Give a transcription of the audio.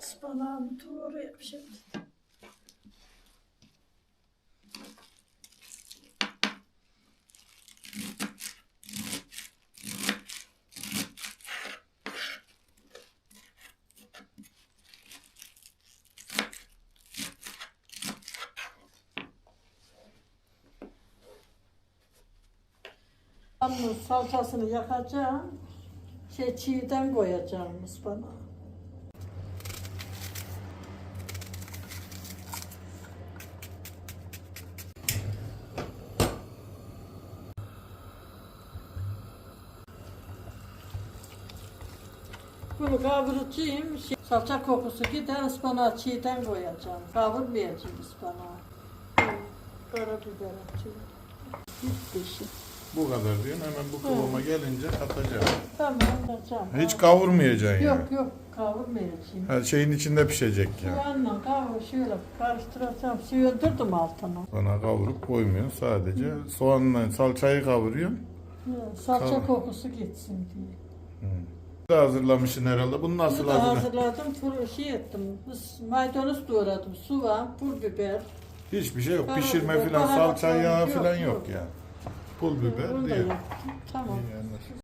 Ispanağımı doğrayayım şimdi. Salçasını yakacağım. Şey çiğden koyacağım ıspanağı. Bunu kavuracağım. Şey, salça kokusu gider ıspanağı çiğden koyacağım. Kavurmayacağım ıspanağı. Karabiber atacağım. Bitti işi. Bu kadar diyorsun hemen bu kıvama gelince atacağım. Tamam atacağım. Hiç kavurmayacaksın Yok yani. yok kavurmayacağım. Her şeyin içinde pişecek yani. Soğanla kavur şöyle karıştıracağım. Suyu öldürdüm altına. Bana kavurup koymuyorsun sadece. Soğanla salçayı kavuruyorsun. Salça Kavur. kokusu gitsin diye. Bu da hazırlamışsın herhalde. Bunu nasıl Bunu da hazırladın? hazırladım. Pul, şey ettim. Maydanoz doğradım. Soğan, pul biber. Hiçbir şey yok. Karabiber, Pişirme filan, baharat salça, falan yağı yok, filan yok yok. yani. Pul biber Bunu da diyor. yaptım. Tamam. İyi anlaşıldı.